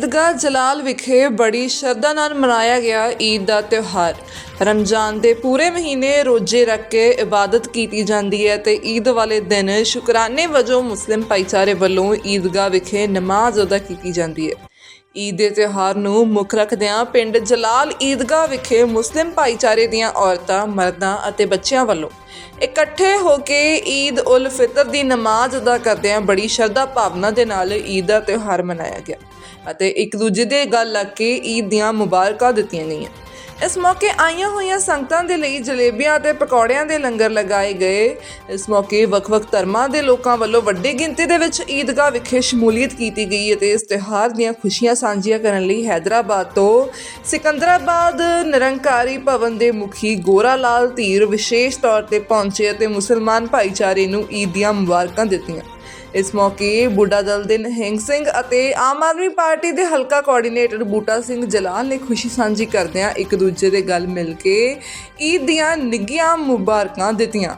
ਈਦਗਾਹ ਜਲਾਲ ਵਿਖੇ ਬੜੀ ਸ਼ਰਧਾ ਨਾਲ ਮਨਾਇਆ ਗਿਆ ਈਦ ਦਾ ਤਿਉਹਾਰ। ਰਮਜ਼ਾਨ ਦੇ ਪੂਰੇ ਮਹੀਨੇ ਰੋਜ਼ੇ ਰੱਖ ਕੇ ਇਬਾਦਤ ਕੀਤੀ ਜਾਂਦੀ ਹੈ ਤੇ ਈਦ ਵਾਲੇ ਦਿਨ ਸ਼ੁਕਰਾਨੇ ਵਜੋਂ ਮੁਸਲਿਮ ਭਾਈਚਾਰੇ ਵੱਲੋਂ ਈਦਗਾਹ ਵਿਖੇ ਨਮਾਜ਼ ਅਦਾ ਕੀਤੀ ਜਾਂਦੀ ਹੈ। ਈਦ ਦੇ ਤਿਉਹਾਰ ਨੂੰ ਮੁੱਖ ਰੱਖਦਿਆਂ ਪਿੰਡ ਜਲਾਲ ਈਦਗਾਹ ਵਿਖੇ ਮੁਸਲਿਮ ਭਾਈਚਾਰੇ ਦੀਆਂ ਔਰਤਾਂ, ਮਰਦਾਂ ਅਤੇ ਬੱਚਿਆਂ ਵੱਲੋਂ ਇਕੱਠੇ ਹੋ ਕੇ ਈਦ ਉਲ ਫਿਤਰ ਦੀ ਨਮਾਜ਼ ਅਦਾ ਕਰਦਿਆਂ ਬੜੀ ਸ਼ਰਧਾ ਭਾਵਨਾ ਦੇ ਨਾਲ ਈਦ ਦਾ ਤਿਉਹਾਰ ਮਨਾਇਆ ਗਿਆ ਅਤੇ ਇੱਕ ਦੂਜੇ ਦੇ ਗੱਲ ਲੱਗ ਕੇ ਈਦ ਦੀਆਂ ਮੁਬਾਰਕਾਂ ਦਿੱਤੀਆਂ ਗਈਆਂ। ਇਸ ਮੌਕੇ ਆਈਆਂ ਹੋਈਆਂ ਸੰਗਤਾਂ ਦੇ ਲਈ ਜਲੇਬੀਆਂ ਅਤੇ ਪਕੌੜਿਆਂ ਦੇ ਲੰਗਰ ਲਗਾਏ ਗਏ। ਇਸ ਮੌਕੇ ਵੱਖ-ਵੱਖ ਧਰਮਾਂ ਦੇ ਲੋਕਾਂ ਵੱਲੋਂ ਵੱਡੀ ਗਿਣਤੀ ਦੇ ਵਿੱਚ ਈਦਗਾਹ ਵਿਖੇ ਸ਼ਮੂਲੀਅਤ ਕੀਤੀ ਗਈ ਅਤੇ ਇਸ ਤਿਉਹਾਰ ਦੀਆਂ ਖੁਸ਼ੀਆਂ ਸਾਂਝੀਆਂ ਕਰਨ ਲਈ ਹੈਦਰਾਬਾਦ ਤੋਂ ਸਿਕੰਦਰਾਬਾਦ ਨਿਰੰਕਾਰੀ ਭਵਨ ਦੇ ਮੁਖੀ ਗੋਰਾ ਲਾਲ ਧੀਰ ਵਿਸ਼ੇਸ਼ ਤੌਰ ਤੇ ਪਹੁੰਚੇ ਅਤੇ ਮੁਸਲਮਾਨ ਭਾਈਚਾਰੇ ਨੂੰ ਈਦ ਦੀਆਂ ਮੁਬਾਰਕਾਂ ਦਿੱਤੀਆਂ। ਇਸ ਮੌਕੇ ਬੁੱਢਾ ਦਲ ਦੇ ਨਹਿੰਗ ਸਿੰਘ ਅਤੇ ਆਮ ਆਦਮੀ ਪਾਰਟੀ ਦੇ ਹਲਕਾ ਕੋਆਰਡੀਨੇਟਰ ਬੂਟਾ ਸਿੰਘ ਜਲਾਲ ਨੇ ਖੁਸ਼ੀ ਸਾਂਝੀ ਕਰਦਿਆਂ ਇੱਕ ਦੂਜੇ ਦੇ ਗੱਲ ਮਿਲ ਕੇ ਈਦ ਦੀਆਂ ਨਿੱਘੀਆਂ ਮੁਬਾਰਕਾਂ ਦਿੱਤੀਆਂ।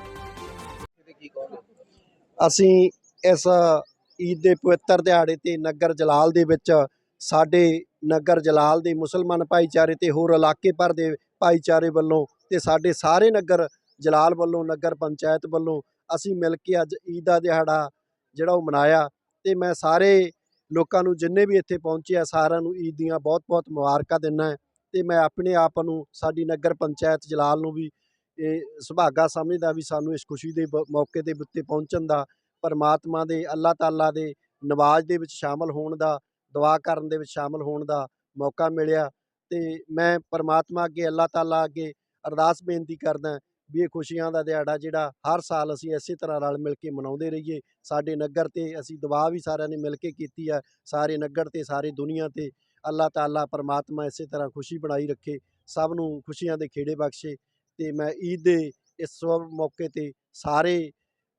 ਅਸੀਂ ਇਸ ਈਦ ਦੇ ਪਵਿੱਤਰ ਦਿਹਾੜੇ ਤੇ ਨਗਰ ਜਲਾਲ ਦੇ ਵਿੱਚ ਸਾਡੇ ਨਗਰ ਜਲਾਲ ਦੇ ਮੁਸਲਮਾਨ ਭਾਈਚਾਰੇ ਤੇ ਹੋਰ ਇਲਾਕੇ ਭਰ ਦੇ ਭਾਈਚਾਰੇ ਵੱਲੋਂ ਤੇ ਸਾਡੇ ਸਾਰੇ ਨਗਰ ਜਲਾਲ ਵੱਲੋਂ, ਨਗਰ ਪੰਚਾਇਤ ਵੱਲੋਂ ਅਸੀਂ ਮਿਲ ਕੇ ਅੱਜ ਈਦ ਦਾ ਦਿਹਾੜਾ ਜਿਹੜਾ ਉਹ ਮਨਾਇਆ ਤੇ ਮੈਂ ਸਾਰੇ ਲੋਕਾਂ ਨੂੰ ਜਿੰਨੇ ਵੀ ਇੱਥੇ ਪਹੁੰਚੇ ਆ, ਸਾਰਿਆਂ ਨੂੰ ਈਦ ਦੀਆਂ ਬਹੁਤ-ਬਹੁਤ ਮੁਬਾਰਕਾਂ ਦਿੰਦਾ ਹੈ ਤੇ ਮੈਂ ਆਪਣੇ ਆਪ ਨੂੰ, ਸਾਡੀ ਨਗਰ ਪੰਚਾਇਤ ਜਲਾਲ ਨੂੰ ਵੀ, ਇਹ ਸੁਭਾਗਾ ਸਮਝਦਾ ਵੀ ਸਾਨੂੰ ਇਸ ਖੁਸ਼ੀ ਦੇ ਬ- ਮੌਕੇ ਦੇ ਉੱਤੇ ਪਹੁੰਚਣ ਦਾ, ਪਰਮਾਤਮਾ ਦੇ, ਅੱਲਾਹ ਤਾਲਾ ਦੇ ਨਵਾਜ਼ ਦੇ ਵਿੱਚ ਸ਼ਾਮਲ ਹੋਣ ਦਾ, ਦੁਆ ਕਰਨ ਦੇ ਵਿੱਚ ਸ਼ਾਮਲ ਹੋਣ ਦਾ ਮੌਕਾ ਮਿਲਿਆ ਤੇ ਮੈਂ ਪਰਮਾਤਮਾ ਅੱਗੇ, ਅੱਲਾਹ ਤਾਲਾ ਅੱਗੇ ਅਰਦਾਸ ਬੇਨਤੀ ਕਰਦਾ ਵੀ ਇਹ ਖੁਸ਼ੀਆਂ ਦਾ ਦਿਹਾੜਾ ਜਿਹੜਾ ਹਰ ਸਾਲ ਅਸੀਂ ਇਸੇ ਤਰ੍ਹਾਂ ਰਲ ਮਿਲ ਕੇ ਮਨਾਉਂਦੇ ਰਹੀਏ ਸਾਡੇ ਨਗਰ ਤੇ ਅਸੀਂ ਦੁਆ ਵੀ ਸਾਰਿਆਂ ਨੇ ਮਿਲ ਕੇ ਕੀਤੀ ਆ ਸਾਰੇ ਨਗਰ ਤੇ ਸਾਰੀ ਦੁਨੀਆ ਤੇ ਅੱਲਾਹ ਤਾਲਾ ਪਰਮਾਤਮਾ ਇਸੇ ਤਰ੍ਹਾਂ ਖੁਸ਼ੀ ਬਣਾਈ ਰੱਖੇ ਸਭ ਨੂੰ ਖੁਸ਼ੀਆਂ ਦੇ ਖੇੜੇ ਬਖਸ਼ੇ ਤੇ ਮੈਂ ਈਦ ਦੇ ਇਸ ਸ਼ੁਭ ਮੌਕੇ ਤੇ ਸਾਰੇ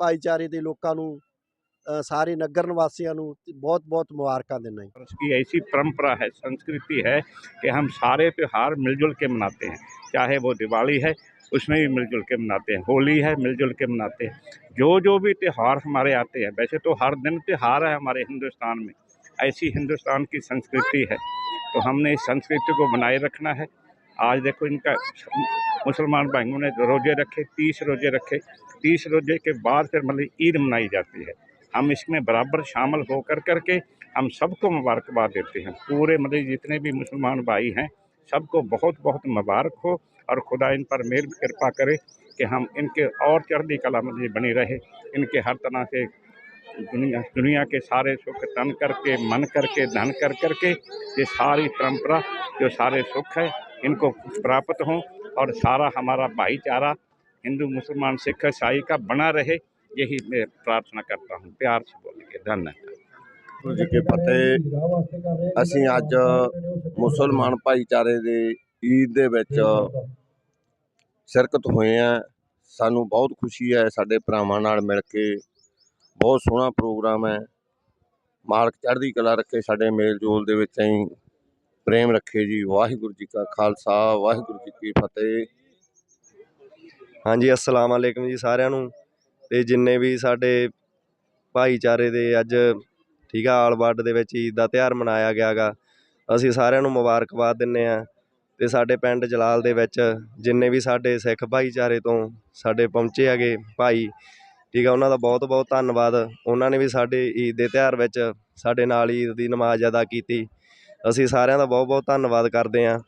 ਭਾਈਚਾਰੇ ਦੇ ਲੋਕਾਂ ਨੂੰ ਅ, ਸਾਰੇ ਨਗਰ ਨਿਵਾਸੀਆਂ ਨੂੰ ਬਹੁਤ-ਬਹੁਤ ਮੁਬਾਰਕਾਂ ਦਿੰਦਾ और उसकी ऐसी परंपरा है संस्कृति है कि हम सारे त्यौहार मिलजुल के मनाते हैं चाहे वो दिवाली है उसमें भी मिलजुल के मनाते हैं। होली है, मिलजुल के मनाते हैं। जो जो भी त्यौहार हमारे आते हैं, वैसे तो हर दिन त्यौहार है हमारे हिंदुस्तान में। ऐसी हिंदुस्तान की संस्कृति है। तो हमने इस संस्कृति को बनाए रखना है। आज देखो इनका मुसलमान भाइयों ने रोज़े रखे, तीस रोज़े रखे। तीस रोज़े के बाद फिर मतलब ईद मनाई जाती है। हम इसमें बराबर शामिल होकर करके हम सबको मुबारकबाद देते हैं। पूरे मतलब जितने भी मुसलमान भाई हैं, सबको बहुत बहुत मुबारक हो। और खुदा इन पर मेर कृपा करे कि हम इनके और चढ़ती कला मतलब बनी रहे इनके हर तरह से दुनिया दुनिया के सारे सुख तन करके मन करके धन कर करके ये सारी परंपरा जो सारे सुख है इनको प्राप्त हों और सारा हमारा भाईचारा हिंदू मुसलमान सिख ईसाई का बना रहे यही मैं प्रार्थना करता हूँ प्यार से बोलेंगे धन्यवाद ਵਾਹਿਗੁਰੂ ਜੀ ਕੀ ਫਤਿਹ ਅਸੀਂ ਅੱਜ ਮੁਸਲਮਾਨ ਭਾਈਚਾਰੇ ਦੇ ਈਦ ਦੇ ਵਿੱਚ ਸ਼ਿਰਕਤ ਹੋਏ ਆ। ਸਾਨੂੰ ਬਹੁਤ ਖੁਸ਼ੀ ਹੈ ਸਾਡੇ ਭਰਾਵਾਂ ਨਾਲ ਮਿਲ ਕੇ। ਬਹੁਤ ਸੋਹਣਾ ਪ੍ਰੋਗਰਾਮ ਹੈ। ਮਾਲਕ ਚੜ੍ਹਦੀ ਕਲਾ ਰੱਖੇ ਸਾਡੇ ਮੇਲ ਜੋਲ ਦੇ ਵਿੱਚ ਅਸੀਂ। ਪ੍ਰੇਮ ਰੱਖੇ ਜੀ। ਵਾਹਿਗੁਰੂ ਜੀ ਕਾ ਖਾਲਸਾ। ਵਾਹਿਗੁਰੂ ਜੀ ਕੀ ਫਤਿਹ। ਹਾਂਜੀ ਅਸਲਾਮ ਅਲੈਕਮ ਜੀ ਸਾਰਿਆਂ ਨੂੰ। ਤੇ ਜਿੰਨੇ ਵੀ ਸਾਡੇ ਭਾਈਚਾਰੇ ਦੇ ਅੱਜ ਠੀਕ ਆ ਆਲਵੱਡ ਦੇ ਵਿੱਚ ਈਦ ਦਾ ਤਿਉਹਾਰ ਮਨਾਇਆ ਗਿਆਗਾ ਅਸੀਂ ਸਾਰਿਆਂ ਨੂੰ ਮੁਬਾਰਕਬਾਦ ਦਿੰਨੇ ਆ। ਅਤੇ ਸਾਡੇ ਪਿੰਡ ਜਲਾਲ ਦੇ ਵਿੱਚ ਜਿੰਨੇ ਵੀ ਸਾਡੇ ਸਿੱਖ ਭਾਈਚਾਰੇ ਤੋਂ ਸਾਡੇ ਪਹੁੰਚੇ ਹੈਗੇ ਭਾਈ, ਠੀਕ ਆ, ਉਹਨਾਂ ਦਾ ਬਹੁਤ ਬਹੁਤ ਧੰਨਵਾਦ। ਉਹਨਾਂ ਨੇ ਵੀ ਸਾਡੇ ਈਦ ਦੇ ਤਿਉਹਾਰ ਵਿੱਚ ਸਾਡੇ ਨਾਲ ਈਦ ਦੀ ਨਮਾਜ਼ ਅਦਾ ਕੀਤੀ। ਅਸੀਂ ਸਾਰਿਆਂ ਦਾ ਬਹੁਤ ਬਹੁਤ ਧੰਨਵਾਦ ਕਰਦੇ ਹਾਂ।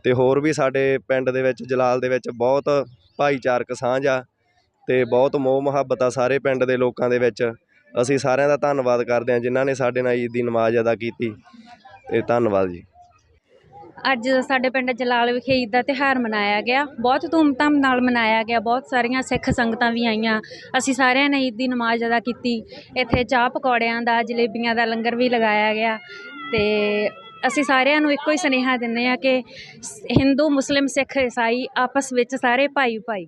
ਅਤੇ ਹੋਰ ਵੀ ਸਾਡੇ ਪਿੰਡ ਦੇ ਵਿੱਚ, ਜਲਾਲ ਦੇ ਵਿੱਚ ਬਹੁਤ ਭਾਈਚਾਰਕ ਸਾਂਝ ਆ ਅਤੇ ਬਹੁਤ ਮੋਹ ਮੁਹੱਬਤ ਆ ਸਾਰੇ ਪਿੰਡ ਦੇ ਲੋਕਾਂ ਦੇ ਵਿੱਚ। ਅਸੀਂ ਸਾਰਿਆਂ ਦਾ ਧੰਨਵਾਦ ਕਰਦੇ ਹਾਂ ਜਿਨ੍ਹਾਂ ਨੇ ਸਾਡੇ ਨਾਲ ਈਦ ਦੀ ਨਮਾਜ਼ ਅਦਾ ਕੀਤੀ। ਅਤੇ ਧੰਨਵਾਦ ਜੀ। ਅੱਜ ਸਾਡੇ ਪਿੰਡ ਜਲਾਲ ਵਿਖੇ ਈਦ ਦਾ ਤਿਉਹਾਰ ਮਨਾਇਆ ਗਿਆ। ਬਹੁਤ ਧੂਮਧਾਮ ਨਾਲ ਮਨਾਇਆ ਗਿਆ। ਬਹੁਤ ਸਾਰੀਆਂ ਸਿੱਖ ਸੰਗਤਾਂ ਵੀ ਆਈਆਂ। ਅਸੀਂ ਸਾਰਿਆਂ ਨੇ ਈਦ ਦੀ ਨਮਾਜ਼ ਅਦਾ ਕੀਤੀ। ਇੱਥੇ ਚਾਹ ਪਕੌੜਿਆਂ ਦਾ, ਜਲੇਬੀਆਂ ਦਾ ਲੰਗਰ ਵੀ ਲਗਾਇਆ ਗਿਆ। ਤੇ ਅਸੀਂ ਸਾਰਿਆਂ ਨੂੰ ਇੱਕੋ ਹੀ ਸੁਨੇਹਾ ਦਿੰਦੇ ਆ ਕਿ ਸ- ਹਿੰਦੂ, ਮੁਸਲਿਮ, ਸਿੱਖ ਈਸਾਈ ਆਪਸ ਵਿੱਚ ਸਾਰੇ ਭਾਈ ਭਾਈ